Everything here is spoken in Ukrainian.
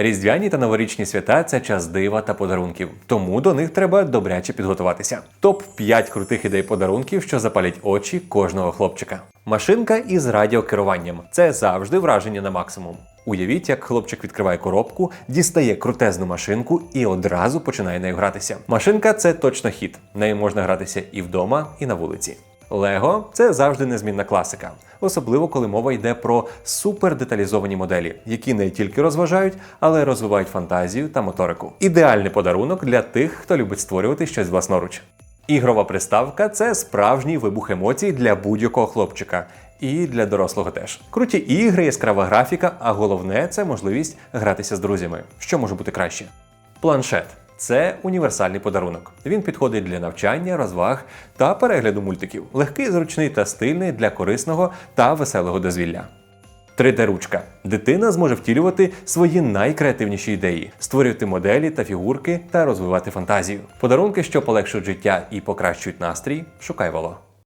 Різдвяні та новорічні свята це час дива та подарунків, тому до них треба добряче підготуватися. Топ 5 крутих ідей подарунків, що запалять очі кожного хлопчика. Машинка із радіокеруванням це завжди враження на максимум. Уявіть, як хлопчик відкриває коробку, дістає крутезну машинку і одразу починає нею гратися. Машинка це точно хід. Нею можна гратися і вдома, і на вулиці. Лего це завжди незмінна класика, особливо коли мова йде про супердеталізовані моделі, які не тільки розважають, але й розвивають фантазію та моторику. Ідеальний подарунок для тих, хто любить створювати щось власноруч. Ігрова приставка це справжній вибух емоцій для будь-якого хлопчика. І для дорослого теж. Круті ігри, яскрава графіка, а головне це можливість гратися з друзями. Що може бути краще? Планшет це універсальний подарунок. Він підходить для навчання, розваг та перегляду мультиків. Легкий, зручний та стильний для корисного та веселого дозвілля. 3D-ручка. Дитина зможе втілювати свої найкреативніші ідеї, створювати моделі та фігурки та розвивати фантазію. Подарунки, що полегшують життя і покращують настрій, шукай воло.